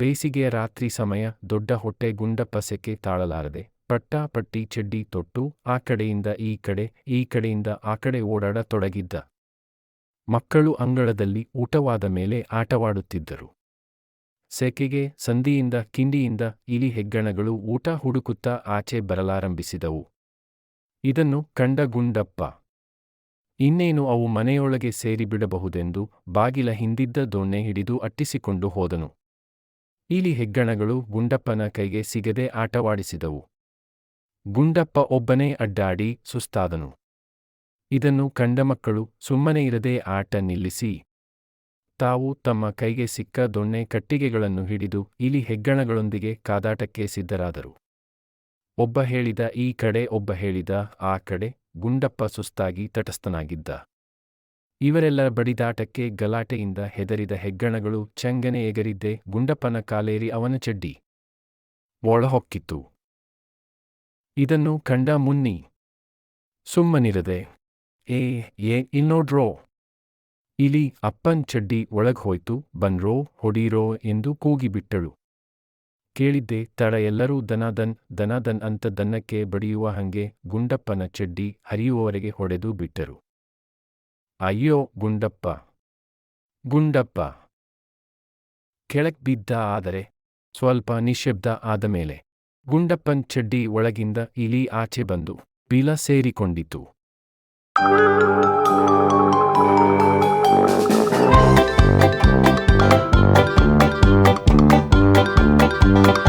ಬೇಸಿಗೆಯ ರಾತ್ರಿ ಸಮಯ ದೊಡ್ಡ ಹೊಟ್ಟೆ ಗುಂಡಪ್ಪ ಸೆಕೆ ತಾಳಲಾರದೆ ಪಟ್ಟಾಪಟ್ಟಿ ಚಡ್ಡಿ ತೊಟ್ಟು ಆ ಕಡೆಯಿಂದ ಈ ಕಡೆ, ಈ ಕಡೆಯಿಂದ ಆ ಕಡೆ ಓಡಾಡತೊಡಗಿದ್ದ. ಮಕ್ಕಳು ಅಂಗಳದಲ್ಲಿ ಊಟವಾದ ಮೇಲೆ ಆಟವಾಡುತ್ತಿದ್ದರು. ಸೆಕೆಗೆ, ಸಂದಿಯಿಂದ, ಕಿಂಡಿಯಿಂದ ಇಲಿ ಹೆಗ್ಗಣಗಳು ಊಟ ಹುಡುಕುತ್ತಾ ಆಚೆ ಬರಲಾರಂಭಿಸಿದವು. ಇದನ್ನು ಕಂಡ ಗುಂಡಪ್ಪ, ಇನ್ನೇನು ಅವು ಮನೆಯೊಳಗೆ ಸೇರಿಬಿಡಬಹುದೆಂದು ಬಾಗಿಲ ಹಿಂದಿದ್ದ ದೊಣ್ಣೆ ಹಿಡಿದು ಅಟ್ಟಿಸಿಕೊಂಡು ಹೋದನು. ಇಲಿ ಹೆಗ್ಗಣಗಳು ಗುಂಡಪ್ಪನ ಕೈಗೆ ಸಿಗದೆ ಆಟವಾಡಿಸಿದವು. ಗುಂಡಪ್ಪ ಒಬ್ಬನೇ ಅಡ್ಡಾಡಿ ಸುಸ್ತಾದನು. ಇದನ್ನು ಕಂಡ ಮಕ್ಕಳು ಸುಮ್ಮನೆ ಇರದೆ ಆಟ ನಿಲ್ಲಿಸಿ ತಾವು ತಮ್ಮ ಕೈಗೆ ಸಿಕ್ಕ ದೊಣ್ಣೆ ಕಟ್ಟಿಗೆಗಳನ್ನು ಹಿಡಿದು ಇಲಿ ಹೆಗ್ಗಣಗಳೊಂದಿಗೆ ಕಾದಾಟಕ್ಕೆ ಸಿದ್ಧರಾದರು. ಒಬ್ಬ ಹೇಳಿದ ಈ ಕಡೆ, ಒಬ್ಬ ಹೇಳಿದ ಆ ಕಡೆ ಗುಂಡಪ್ಪ ಸುಸ್ತಾಗಿ ತಟಸ್ಥನಾಗಿದ್ದ. ಇವರೆಲ್ಲರ ಬಡಿದಾಟಕ್ಕೆ ಗಲಾಟೆಯಿಂದ ಹೆದರಿದ ಹೆಗ್ಗಣಗಳು ಚಂಗನೆ ಎಗರಿದ್ದೆ ಗುಂಡಪ್ಪನ ಕಾಲೇರಿ ಅವನ ಚಡ್ಡಿ. ಒಳಹೊಕ್ಕಿತು ಇದನ್ನು ಕಂಡ ಮುನ್ನಿ. ಸುಮ್ಮನಿರದೆ. ಏ ಏ, ಇಲ್ನೋಡ್ರೋ. ಇಲಿ ಅಪ್ಪನ್ ಚಡ್ಡಿ ಒಳಗ್ಹೋಯ್ತು ಬನ್ರೋ ಹೊಡೀರೋ ಎಂದು ಕೂಗಿಬಿಟ್ಟಳು. ಕೇಳಿದ್ದೆ, ತಡ ಎಲ್ಲರೂ ದನಾದನ್ ದನಾದನ್ ಅಂತ ದನ್ನಕ್ಕೆ ಬಡಿಯುವ ಹಂಗೆ ಗುಂಡಪ್ಪನ ಚಡ್ಡಿ ಹರಿಯುವವರೆಗೆ ಹೊಡೆದು ಬಿಟ್ಟರು. ಅಯ್ಯೋ, ಗುಂಡಪ್ಪ. ಗುಂಡಪ್ಪ. ಕೆಳಕ್ ಬಿದ್ದ ಆದರೆ, ಸ್ವಲ್ಪ ನಿಶ್ಶಬ್ದ ಆದ ಮೇಲೆ, ಗುಂಡಪ್ಪನ್ ಚಡ್ಡಿ ಒಳಗಿಂದ ಇಲಿ ಆಚೆ ಬಂದು ಬಿಲ ಸೇರಿಕೊಂಡಿತು.